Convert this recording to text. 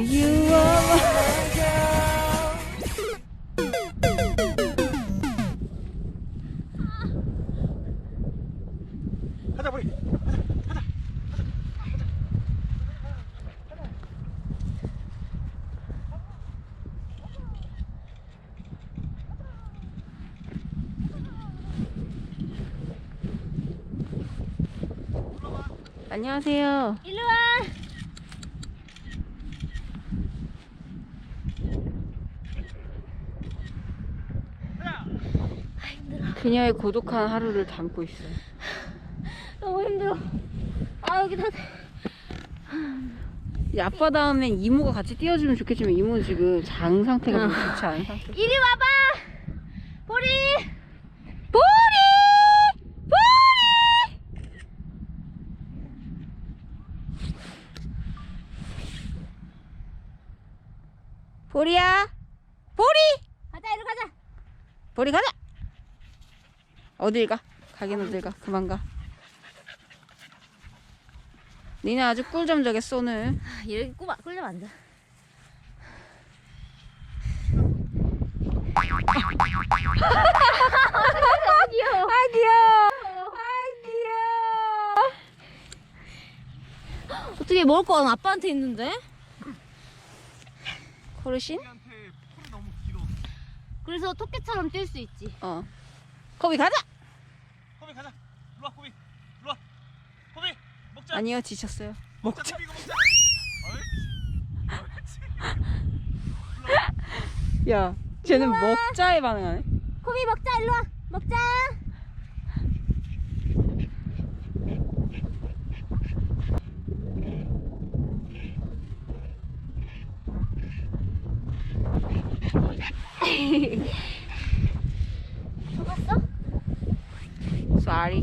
you 가자 우리 안녕하세요. 일로 와. 그녀의 고독한 하루를 담고 있어요. 너무 힘들어. 아 여기 다. 이 아빠 다음엔 이모가 같이 뛰어주면 좋겠지만 이모는 지금 장 상태가 별로 좋지 않은 상태. 이리 와봐. 보리. 보리! 보리! 보리야! 보리! 가자 이리 가자. 보리 가자! 어딜 가? 가긴 어딜 가? 그만 가. 니네 아주 꿀잠 자겠어 오늘. 아, 이렇게 꼬마 끌려 앉아. 아 귀여워. 아 귀여워! 아 귀여워! 어떻게 먹을 건 아빠한테 있는데? 코르신? 그래서 토끼처럼 뛸 수 있지. 어. 코비 가자! 호비 가자 일로 와 호비 일로 와 호비 먹자 아니요 지쳤어요. 먹자 야, 쟤는 먹자에 반응하네. 코비 먹자 일로 와. 먹자. 속았어? Sorry.